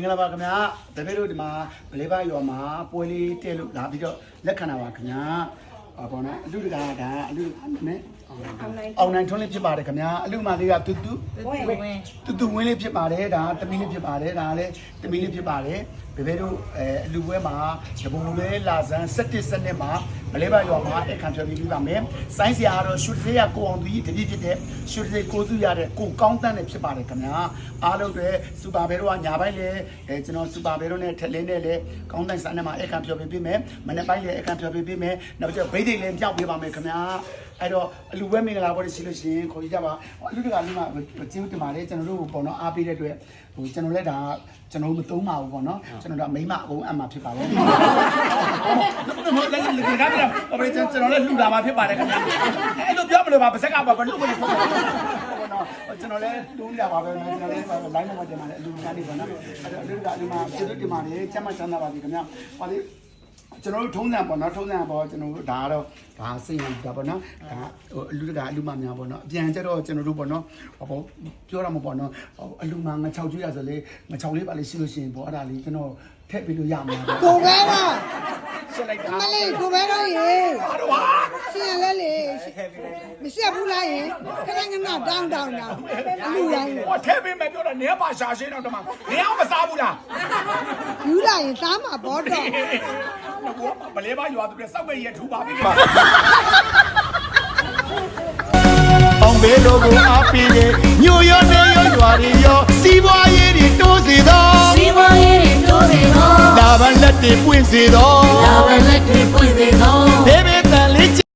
င်္ဂလာပါခင်ဗျာတပည့်တို့ဒီမှာဗလေးပါရွာမှာပွဲလေးတက်လို့လာပြီးတော့လက်ခံတာပါခင်ဗျာဟောပေါ့နော်အလူတကာကအလူနဲ့အောင်နိုင်ထွန်းလေးဖြစ်ပါတယ်ခင်ဗျာအလူမလေးကတူတူဝင်ဝင်တူတူဝင်းလေးဖြစ်ပါတယ်ဒါတမီးလေးဖြစ်ပါတယ်ဒါလည်းတမီးလေးဖြစ်ပါတယ်ဘယ်ဘဲတို့အဲအလူပွဲမှာတပူလဲလာဇန်17စနစ်မှာမလေးပါရွာမှာအခမ်းဖြောပြီးပြီးပါမယ်ဆိုင်းစရာကတော့ရှုသေးရကိုအောင်သူကြီးတတိဖြစ်တဲ့ရှုသေးကိုစုရတဲ့ကိုကောင်းတန်းနဲ့ဖြစ်ပါတယ်ခင်ဗျာအားလုံးတွေစူပါဘဲတို့ကညာဘက်လေအဲကျွန်တော်စူပါဘဲတို့နဲ့ထက်လင်းနဲ့လေကောင်းတန်းစနစ်မှာအခမ်းဖြောပြီးပြီးမယ်မနေ့ပိုင်းလေအခမ်းဖြောပြီးပြီးမယ်နောက်ကျဘိတ်တွေလည်းပြောက်ပေးပါမယ်ခင်ဗျာ အဲ့တော့အလူပွဲမင်္ဂလာပွဲရှိလို့ရှိရင်ခေါ်ကြပါအလူတကာလေးမှာကျေးဇူးတင်ပါတယ်ကျွန်တော်တို့ပေါ့နော်အားပေးတဲ့အတွက်ဟိုကျွန်တော်လည်းဒါကျွန်တော်မသုံးပါဘူးပေါ့နော်ကျွန်တော်တို့မိမအကုန်အမှဖြစ်ပါဘူးလည်းလည်းဒါပြတော့ဘယ်ကျွန်တော်လည်းလှူတာမှဖြစ်ပါတယ်ခင်ဗျအဲ့လိုပြောမလို့ပါပါစက်ကပါဘလို့မလို့ပေါ့နော်ကျွန်တော်လည်းလှူနေတာပါပဲကျွန်တော်လည်း line မှာတင်ပါတယ်အလူကနေပေါ့နော်အဲ့တော့အလူကအလူမှာကျေးဇူးတင်ပါတယ်ကျမ်းမချမ်းသာပါစေခင်ဗျပါလေ ကျွန်တော်တို့ထုံးစံပေါ့နော်ထုံးစံပေါ့ကျွန်တော်တို့ဒါကတော့ဒါစိတ်ရတာပေါ့နော်ဒါဟိုအလူတကအလူမများပေါ့နော်အပြန်ကျတော့ကျွန်တော်တို့ပေါ့နော်ဟောပေါ့ပြောရမှာပေါ့နော်အလူမငါ6ကျွေးရဆိုလေငါ6လေးပါလေးရှိလို့ရှိရင်ပေါ့အဲ့ဒါလေးကျွန်တော်ထည့်ပြီးလို့ရမှာပေါ့ကိုပဲတော့ဆက်လိုက်တာမလေးကိုပဲတော့ရေဟာတော့ဟာရှင်ရလဲလေ မရှက်ဘူးလားယင်ခဏခဏတောင်းတောင်းတောင်းလူတိုင်းဟောထည့်ပေးမယ်ပြောတာနေပါရှာရှင်းတော့တမနေအောင်မစားဘူးလားယူလာရင်သားမှာဘောတော့ဘောမလေးပါရွာသူတွေစောက်မဲ့ရထူပါပြီအောင်ဘေးလိုကိုအားပေးတယ်ညိုရောနေရောရွာတွေရောစီးပွားရေးတွေတိုးစေသောစီမရေးတိုးနေတော့လာဘလက်တွေပွင့်စေသောလာပဲလက်တွေပွင့်စေတော့